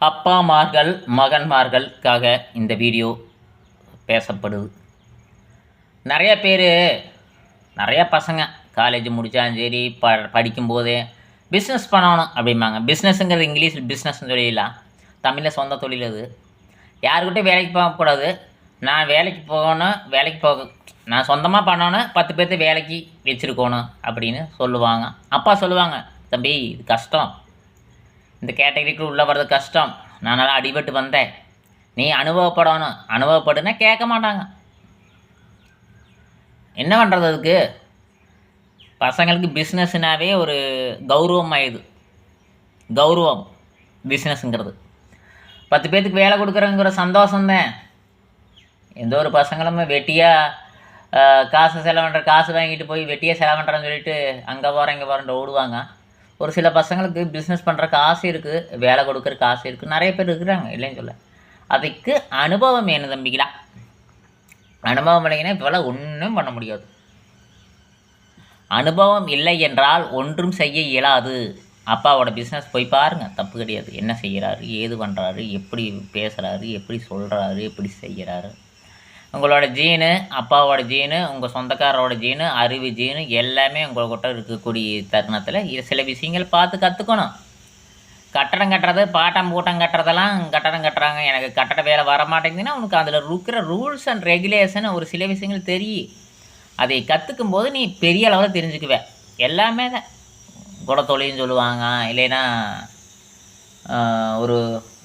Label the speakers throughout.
Speaker 1: அப்பாமார்கள் மகன்மார்களுக்காக இந்த வீடியோ பேசப்படுது. நிறைய பேர் நிறைய பசங்க காலேஜ் முடித்தாலும் சரி ப படிக்கும்போதே பிஸ்னஸ் பண்ணணும் அப்படிம்பாங்க. பிஸ்னஸ்ங்கிறது இங்கிலீஷில் பிஸ்னஸ்னு சொல்லிடலாம் தமிழில் சொந்த தொழில் அது. யாருக்கிட்டையும் வேலைக்கு போகக்கூடாது. நான் வேலைக்கு போகணும் வேலைக்கு போக நான் சொந்தமாக பண்ணணும் பத்து பேர்த்து வேலைக்கு வச்சுருக்கணும் அப்படின்னு சொல்லுவாங்க. அப்பா சொல்லுவாங்க தம்பி இது கஷ்டம். இந்த கேட்டகரிக்குள் உள்ளே வர்றது கஷ்டம். நான் நல்லா அடிபட்டு வந்தேன். நீ அனுபவப்படணும். அனுபவப்படுனா கேட்க மாட்டாங்க. என்ன பண்ணுறது அதுக்கு? பசங்களுக்கு பிஸ்னஸ்னாவே ஒரு கௌரவம் ஆயிடுது. கௌரவம் பிஸ்னஸ்ங்கிறது பத்து பேர்த்துக்கு வேலை கொடுக்குறங்கிற சந்தோஷந்தேன் எந்த ஒரு பசங்களுமே வெட்டியாக காசு செலவு பண்ணுற காசு வாங்கிட்டு போய் வெட்டியாக செலவு பண்ணுறேன்னு சொல்லிட்டு அங்கே போகிறேன் இங்கே போகிறேன்ட்டு ஓடுவாங்க. ஒரு சில பசங்களுக்கு பிஸ்னஸ் பண்ணுறக்கு ஆசை இருக்குது வேலை கொடுக்குறக்கு ஆசை இருக்குது நிறைய பேர் இருக்கிறாங்க இல்லைன்னு சொல்ல. அதுக்கு அனுபவம் வேணும் தம்பிங்களா அனுபவம் இல்லைங்கன்னா இப்போலாம் ஒன்றும் பண்ண முடியாது. அனுபவம் இல்லை என்றால் ஒன்றும் செய்ய இயலாது. அப்பாவோட பிஸ்னஸ் போய் பாருங்கள் தப்பு கிடையாது. என்ன செய்கிறாரு ஏது பண்ணுறாரு எப்படி பேசுகிறாரு எப்படி சொல்கிறாரு எப்படி செய்கிறாரு. உங்களோட ஜீனு அப்பாவோட ஜீனு உங்கள் சொந்தக்காரரோட ஜீனு அறிவு ஜீனு எல்லாமே உங்கள்கிட்ட இருக்கக்கூடிய தருணத்தில் இது சில விஷயங்கள் பார்த்து கற்றுக்கணும் கட்டடம் கட்டுறது பாட்டம் பூட்டம் கட்டுறதெல்லாம் கட்டடம் கட்டுறாங்க. எனக்கு கட்டட வேலை வர மாட்டேங்குதுன்னா உனக்கு அதில் இருக்கிற ரூல்ஸ் அண்ட் ரெகுலேஷன் ஒரு சில விஷயங்கள் தெரியும். அதை கற்றுக்கும் போது நீ பெரிய அளவில் தெரிஞ்சுக்குவேன் எல்லாமே தான் குடத்தொழில்னு சொல்லுவாங்க. இல்லைன்னா ஒரு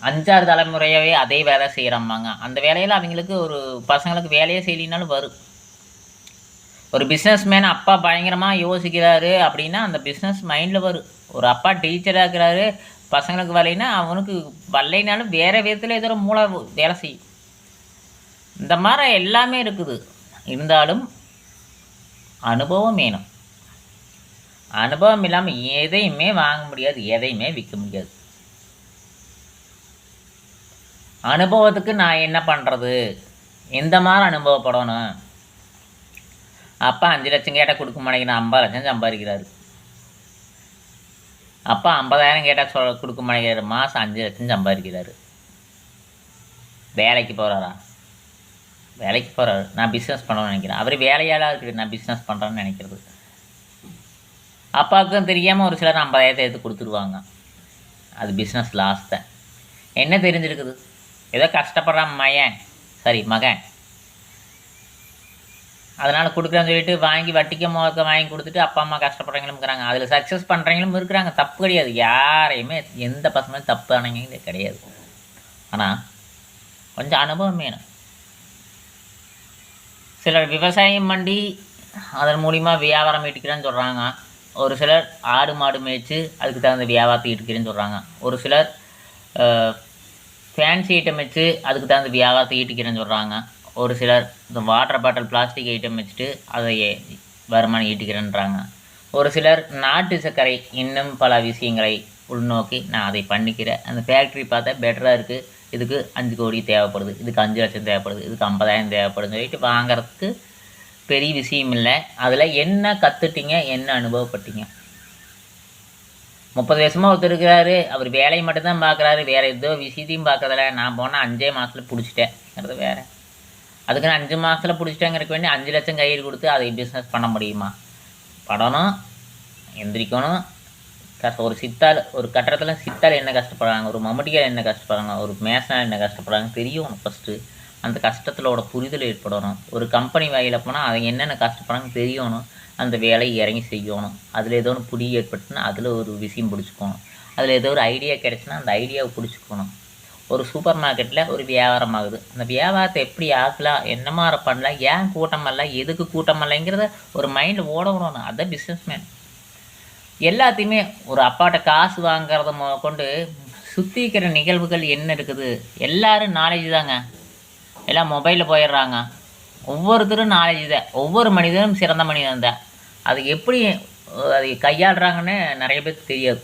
Speaker 1: அஞ்சாறு தலைமுறையாகவே அதே வேலை செய்கிறம்மாங்க அந்த வேலையில் அவங்களுக்கு ஒரு பசங்களுக்கு வேலையே செய்யலினாலும் வரும். ஒரு பிஸ்னஸ் மேன் அப்பா பயங்கரமாக யோசிக்கிறாரு அப்படின்னா அந்த பிஸ்னஸ் மைண்டில் வரும். ஒரு அப்பா டீச்சராக இருக்கிறாரு பசங்களுக்கு வரலைன்னா அவனுக்கு வரலைனாலும் வேறு விதத்தில் ஏதோ மூளை வேலை செய்யும். இந்த மாதிரி எல்லாமே இருக்குது. இருந்தாலும் அனுபவம் வேணும். அனுபவம் இல்லாமல் எதையுமே வாங்க முடியாது எதையுமே விற்க முடியாது. அனுபவத்துக்கு நான் என்ன பண்ணுறது எந்த மாதிரி அனுபவப்படணும்? அப்பா அஞ்சு லட்சம் கேட்டால் கொடுக்க மாட்டேங்கிறேன் ஐம்பது லட்சம் சம்பாதிக்கிறாரு. அப்பா ஐம்பதாயிரம் கேட்டால் சொல் கொடுக்க மாட்டேங்கிறாரு மாதம் அஞ்சு லட்சம் சம்பாதிக்கிறாரு. வேலைக்கு போகிறாரா வேலைக்கு போகிறாரு நான் பிஸ்னஸ் பண்ணணும்னு நினைக்கிறேன். அவர் வேலையாளாக இருக்குது நான் பிஸ்னஸ் பண்ணுறேன்னு நினைக்கிறது. அப்பாவுக்கும் தெரியாமல் ஒரு சிலர் ஐம்பதாயிரத்தை எடுத்து கொடுத்துருவாங்க. அது பிஸ்னஸ் லாஸ் தான். என்ன தெரிஞ்சிருக்குது? ஏதோ கஷ்டப்படுறான் மயன். சரி மகன். அதனால் கொடுக்குறேன்னு சொல்லிட்டு வாங்கி வட்டிக்க மோக்க வாங்கி கொடுத்துட்டு அப்பா அம்மா கஷ்டப்படுறவங்களும் இருக்கிறாங்க. அதில் சக்ஸஸ் பண்ணுறவங்களும் இருக்கிறாங்க. தப்பு கிடையாது. யாரையுமே எந்த பசங்களும் தப்பு ஆனவங்க கிடையாது. ஆனால் கொஞ்சம் அனுபவம் வேணும். சிலர் விவசாயம் பண்ணி அதன் மூலிமா வியாபாரம் ஈட்டுக்கிறேன்னு சொல்கிறாங்க ஒரு சிலர் ஆடு மாடு மேய்ச்சி அதுக்கு தகுந்த வியாபாரத்தை ஈட்டுக்கிறேன்னு சொல்கிறாங்க ஒரு சிலர் ஃபேன்சி ஐட்டம் வச்சு அதுக்கு தகுந்த வியாபாரத்தை ஈட்டிக்கிறேன்னு சொல்கிறாங்க ஒரு சிலர் இந்த வாட்டர் பாட்டில் பிளாஸ்டிக் ஐட்டம் வச்சுட்டு அதை வருமானம் ஈட்டிக்கிறேன்றாங்க. ஒரு சிலர் நாட்டு சர்க்கரை இன்னும் பல விஷயங்களை உள்நோக்கி நான் அதை பண்ணிக்கிறேன். அந்த ஃபேக்ட்ரி பார்த்தா பெட்டராக இருக்குது இதுக்கு அஞ்சு கோடி தேவைப்படுது. இதுக்கு அஞ்சு லட்சம் தேவைப்படுது. இதுக்கு ஐம்பதாயிரம் தேவைப்படுதுன்னு சொல்லிட்டு வாங்குறதுக்கு பெரிய விஷயம் இல்லை. அதில் என்ன கற்றுட்டீங்க என்ன அனுபவப்பட்டீங்க? முப்பது வருஷமாக ஒருத்தர் இருக்கிறாரு. அவர் வேலையை மட்டும்தான் பார்க்குறாரு. வேறு எதோ விஷயத்தையும் பார்க்கறதில்ல. நான் போனால் அஞ்சே மாதத்தில் பிடிச்சிட்டேங்கிறது வேறு. அதுக்கு நான் அஞ்சு மாதத்தில் பிடிச்சிட்டேங்கிறக்கு வேண்டி அஞ்சு லட்சம் கையில் கொடுத்து அதை பிஸ்னஸ் பண்ண முடியுமா? படணும். எந்திரிக்கணும். கஷ்டம் ஒரு சித்தால் ஒரு கட்டடத்தில் சித்தாள் என்ன கஷ்டப்படுறாங்க? ஒரு மம்முட்டியால் என்ன கஷ்டப்படுறாங்க? ஒரு மேசனால் என்ன கஷ்டப்படுறாங்க தெரியும் ஃபஸ்ட்டு அந்த கஷ்டத்திலோட புரிதல் ஏற்படணும். ஒரு கம்பெனி வாயில போனால் அதை என்னென்ன கஷ்டப்படுறாங்க தெரியணும் அந்த வேலையை இறங்கி செய்யணும். அதில் ஏதோ ஒன்று புடி ஏற்பட்டுனா அதில் ஒரு விஷயம் பிடிச்சிக்கணும். அதில் ஏதோ ஒரு ஐடியா கிடச்சுன்னா அந்த ஐடியாவை பிடிச்சிக்கணும். ஒரு சூப்பர் மார்க்கெட்டில் ஒரு வியாபாரம் ஆகுது. அந்த வியாபாரத்தை எப்படி ஆக்கலாம் என்ன மாதிரி பண்ணலாம் ஏன் கூட்டம் அல்ல எதுக்கு கூட்டமல்லங்கிறத ஒரு மைண்டில் ஓட விடணும் அதான் பிஸ்னஸ்மேன் எல்லாத்தையுமே ஒரு அப்பாட்ட காசு வாங்குறத கொண்டு சுற்றிக்கிற நிகழ்வுகள் என்ன இருக்குது? எல்லோரும் நாலேஜ் தாங்க. எல்லாம் மொபைலில் போயிடுறாங்க. ஒவ்வொருத்தரும் நாலேஜ் தான். ஒவ்வொரு மனிதனும் சிறந்த மனிதன் தான். அது எப்படி அது அதை கையாளுறாங்கன்னு நிறைய பேருக்கு தெரியாது.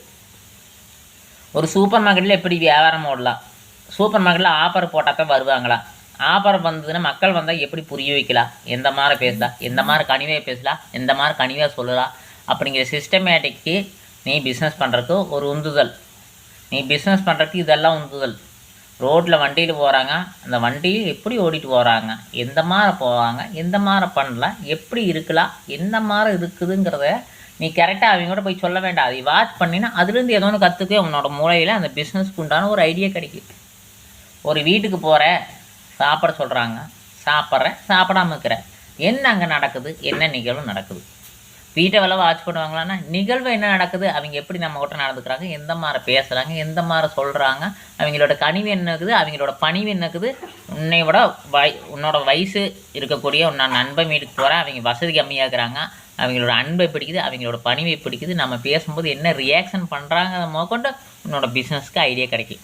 Speaker 1: ஒரு சூப்பர் மார்க்கெட்டில் எப்படி வியாபாரம் ஓடலாம்? சூப்பர் மார்க்கெட்டில் ஆஃபர் போட்டால் தான் வருவாங்களா? ஆஃபர் வந்ததுன்னா மக்கள் வந்தால் எப்படி புரிய வைக்கலாம்? எந்த மாதிரி பேசலாம்? எந்த மாதிரி கனிவாக பேசலாம்? எந்த மாதிரி கனிவாக சொல்லலாம்? அப்படிங்கிற சிஸ்டமேட்டிக்கு நீ பிஸ்னஸ் பண்ணுறதுக்கு ஒரு உந்துதல். நீ பிஸ்னஸ் பண்ணுறதுக்கு இதெல்லாம் உந்துதல். ரோட்டில் வண்டியில் போகிறாங்க அந்த வண்டியில் எப்படி ஓடிட்டு போகிறாங்க எந்த மாதிரி போவாங்க? எந்த மாதிரி பண்ணலாம் எப்படி இருக்கலாம் எந்த மாதிரி இருக்குதுங்கிறத நீ கரெக்டாக அவங்க கூட போய் சொல்ல வேண்டாம். அதை வாட்ச் பண்ணினா அதுலேருந்து ஏதோ ஒன்று கற்றுக்க உன்னோட மூளையில் அந்த பிஸ்னஸ்க்கு உண்டான ஒரு ஐடியா கிடைக்கும். ஒரு வீட்டுக்கு போகிற சாப்பிட சொல்கிறாங்க சாப்பிட்றேன் சாப்பிடாம இருக்கிறேன். என்ன அங்கே நடக்குது? என்ன நிகழ்வு நடக்குது? வீட்டை வேலை வாட்ச் பண்ணுவாங்களான்னா நிகழ்வு என்ன நடக்குது அவங்க எப்படி நம்ம கிட்ட நடந்துக்கிறாங்க எந்த மாதிரி பேசுகிறாங்க எந்த மாதிரி சொல்கிறாங்க அவங்களோட கனிவு என்ன இருக்குது அவங்களோட பணிவு என்ன இருக்குது உன்னை விட வய உன்னோட வயசு இருக்கக்கூடிய உன்னோட நண்பன் வீட்டுக்கு போகிறேன் அவங்க வசதி கம்மியாக இருக்கிறாங்க அவங்களோட அன்பை பிடிக்குது அவங்களோட பணிவை பிடிக்குது நம்ம பேசும்போது என்ன ரியாக்ஷன் பண்ணுறாங்க முதற்கொண்டு உன்னோட பிஸ்னஸ்க்கு ஐடியா கிடைக்கும்.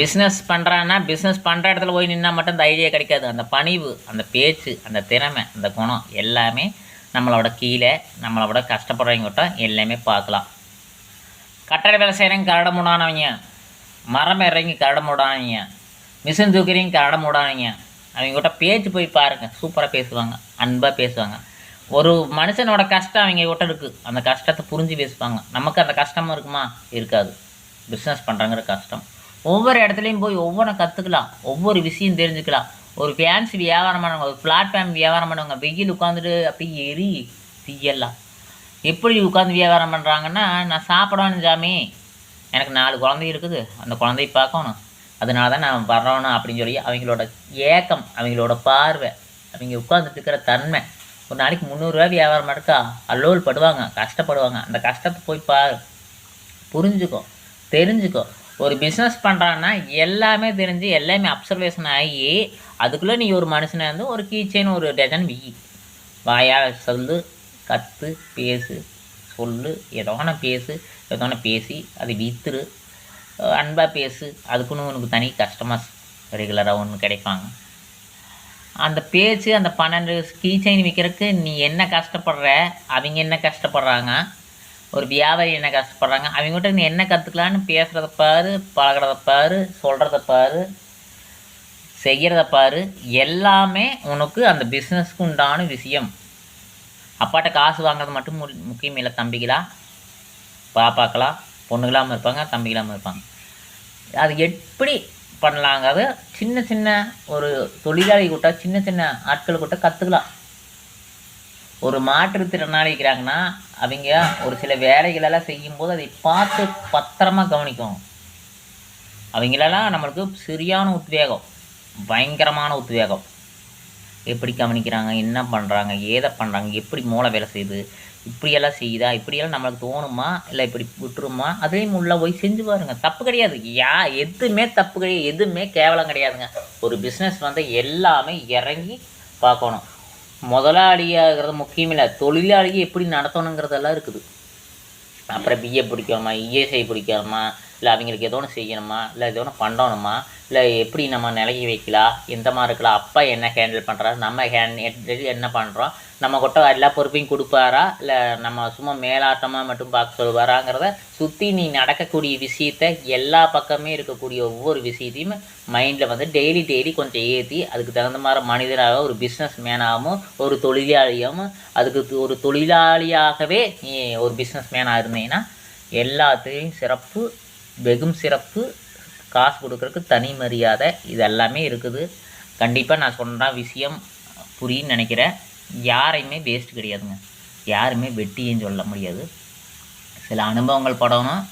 Speaker 1: பிஸ்னஸ் பண்ணுறான்னா பிஸ்னஸ் பண்ணுற இடத்துல போய் நின்னால் மட்டும் அந்த ஐடியா கிடைக்காது. அந்த பணிவு அந்த பேச்சு அந்த திறமை அந்த குணம் எல்லாமே நம்மளோட கீழே நம்மளோட கஷ்டப்படுறவங்கிட்ட எல்லாமே பார்க்கலாம். கட்டட வேலை செய்கிறவங்க கரட மூடானவங்க. மரம் இறங்கி கரட மூடானவங்க. மிஷின் தூக்கிறவங்க கரட மூடானவங்க. அவங்ககிட்ட பேச்சு போய் பாருங்கள் சூப்பராக பேசுவாங்க. அன்பாக பேசுவாங்க. ஒரு மனுஷனோட கஷ்டம் அவங்க கிட்ட இருக்குது அந்த கஷ்டத்தை புரிஞ்சு பேசுவாங்க. நமக்கு அந்த கஷ்டமும் இருக்குமா? இருக்காது. பிஸ்னஸ் பண்ணுறங்கிற கஷ்டம். ஒவ்வொரு இடத்துலையும் போய் ஒவ்வொன்றும் கற்றுக்கலாம் ஒவ்வொரு விஷயம் தெரிஞ்சுக்கலாம். ஒரு ஃபேன்ஸ் வியாபாரம் பண்ணுவாங்க ஒரு பிளாட்ஃபார்ம் வியாபாரம் பண்ணுவாங்க வெயில் உட்காந்துட்டு அப்படியே எரி தீயெல்லாம். எப்படி உட்காந்து வியாபாரம் பண்ணுறாங்கன்னா நான் சாப்பிடணும் சாமி. எனக்கு நாலு குழந்தை இருக்குது. அந்த குழந்தைய பார்க்கணும். அதனால தான் நான் வரணும் அப்படின்னு சொல்லி அவங்களோட ஏக்கம் அவங்களோட பார்வை அவங்க உட்காந்துட்டு இருக்கிற தன்மை. ஒரு நாளைக்கு முந்நூறுரூவா வியாபாரம் இருக்கா அல்லோல் படுவாங்க கஷ்டப்படுவாங்க. அந்த கஷ்டத்தை போய் பாரு. புரிஞ்சுக்கோ. தெரிஞ்சுக்கோ. ஒரு பிஸ்னஸ் பண்ணுறான்னா எல்லாமே தெரிஞ்சு எல்லாமே அப்சர்வேஷன் ஆகி அதுக்குள்ளே நீ ஒரு மனுஷனை வந்து ஒரு கீச்சேன்னு ஒரு டஜன் வி. வாயா சொல்லு கற்று பேசு சொல்லு ஏதோன பேசு ஏதோன பேசி அதை வித்துரு. அன்பாக பேசு அதுக்குன்னு உனக்கு தனி கஸ்டமர்ஸ் ரெகுலராக ஒன்று கிடைப்பாங்க. அந்த பேச்சு அந்த பன்னெண்டு கீ செயின் விற்கிறதுக்கு நீ என்ன கஷ்டப்படுற அவங்க என்ன கஷ்டப்படுறாங்க ஒரு வியாபாரி என்ன கஷ்டப்படுறாங்க? அவங்ககிட்ட நீ என்ன கற்றுக்கலான்னு பேசுகிறத பாரு பழகிறத பாரு சொல்கிறத பாரு செய்கிறத பாரு. எல்லாமே உனக்கு அந்த பிஸ்னஸ்க்கு உண்டான விஷயம். அப்பாட்ட காசு வாங்குறது மட்டும் மு முக்கியம் இல்லை தம்பிகளா. பாப்பாக்கலாம் பொண்ணுகளாமல் இருப்பாங்க தம்பிகளாமல் இருப்பாங்க. அது எப்படி பண்ணலாங்கிறது சின்ன சின்ன ஒரு தொழிலாளி கூட்ட சின்ன சின்ன ஆட்கள் கூட்ட கற்றுக்கலாம் ஒரு மாற்றுத்திறனாளி இருக்கிறாங்கன்னா அவங்க ஒரு சில வேலைகளெல்லாம் செய்யும்போது அதை பார்த்து பத்திரமா கவனிக்கணும். அவங்களெல்லாம் நம்மளுக்கு சரியான உத்வேகம் பயங்கரமான உத்வேகம். எப்படி கவனிக்கிறாங்க என்ன பண்ணுறாங்க ஏதை பண்ணுறாங்க எப்படி மூளை வேலை செய்யுது இப்படியெல்லாம் செய்யுதா இப்படியெல்லாம் நம்மளுக்கு தோணுமா இல்லை இப்படி விட்டுருமா அதையும் உள்ள போய் செஞ்சு பாருங்க. தப்பு கிடையாது. யா எதுவுமே தப்பு கிடையாது. எதுவுமே கேவலம் கிடையாதுங்க. ஒரு பிஸ்னஸ் வந்து எல்லாமே இறங்கி பார்க்கணும். முதலாளியாகிறது முக்கியம் இல்லை. தொழிலாளியை எப்படி நடத்தணுங்கிறதெல்லாம் இருக்குது. அப்புறம் பிஏ பிடிக்காமா இஎஸ்ஐ பிடிக்காமா இல்லை அவங்களுக்கு ஏதோ ஒன்று செய்யணுமா? இல்லை ஏதோ ஒன்று பண்ணணுமா? இல்லை எப்படி நம்ம நிலைய வைக்கலாம்? எந்த மாதிரி இருக்கலாம். அப்பா என்ன ஹேண்டில் பண்ணுறாரு நம்ம ஹேண்ட் என்ன பண்ணுறோம் நம்ம கிட்ட எல்லா பொறுப்பையும் கொடுப்பாரா? இல்லை நம்ம சும்மா மேலாட்டமாக மட்டும் பார்க்க சொல்லுவாராங்கிறத சுற்றி நீ நடக்கக்கூடிய விஷயத்த எல்லா பக்கமே இருக்கக்கூடிய ஒவ்வொரு விஷயத்தையும் மைண்டில் வந்து டெய்லி டெய்லி கொஞ்சம் ஏற்றி அதுக்கு தகுந்த மாதிரி மனிதராக ஒரு பிஸ்னஸ் மேனாகவும் ஒரு தொழிலாளியாகவும் அதுக்கு ஒரு தொழிலாளியாகவே நீ ஒரு பிஸ்னஸ் மேனாக இருந்தீங்கன்னா எல்லாத்துலேயும் சிறப்பு வெகும் சிறப்பு காசு கொடுக்குறக்கு தனி மரியாதை இது எல்லாமே இருக்குது. கண்டிப்பாக நான் சொன்ன விஷயம் புரியுன்னு நினைக்கிறேன். யாரையுமே வேஸ்ட் கிடையாதுங்க. யாருமே வெட்டியும் சொல்ல முடியாது. சில அனுபவங்கள் படணும்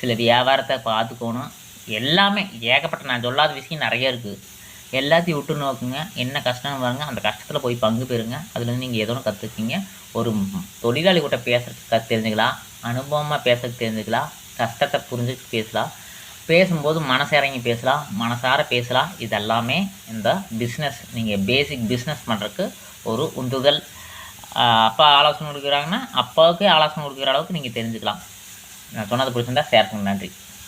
Speaker 1: சில வியாபாரத்தை பார்த்துக்கணும். எல்லாமே ஏகப்பட்ட நான் சொல்லாத விஷயம் நிறைய இருக்குது எல்லாத்தையும் விட்டு நோக்குங்க. என்ன கஷ்டம் பாருங்க. அந்த கஷ்டத்தில் போய் பங்கு பெறுங்க. அதுலேருந்து நீங்கள் ஏதோ ஒன்று கற்றுக்கிங்க ஒரு தொழிலாளி கூட பேசுகிறதுக்கு தெரிஞ்சுக்கலாம். அனுபவமாக பேசுறதுக்கு தெரிஞ்சுக்கலாம். கஷ்டத்தை புரிஞ்சு பேசலாம். பேசும்போது மனசிறங்கி பேசலாம். மனசார பேசலாம். இதெல்லாமே இந்த பிஸ்னஸ் நீங்கள் பேசிக் பிஸ்னஸ் பண்ணுறதுக்கு ஒரு உந்துதல். அப்பா ஆலோசனை கொடுக்குறாங்கன்னா அப்பாவுக்கு ஆலோசனை கொடுக்குற அளவுக்கு நீங்கள் தெரிஞ்சுக்கலாம். நான் சொன்னது பிடிச்சிருந்தா ஷேர் பண்ணுங்க. நன்றி.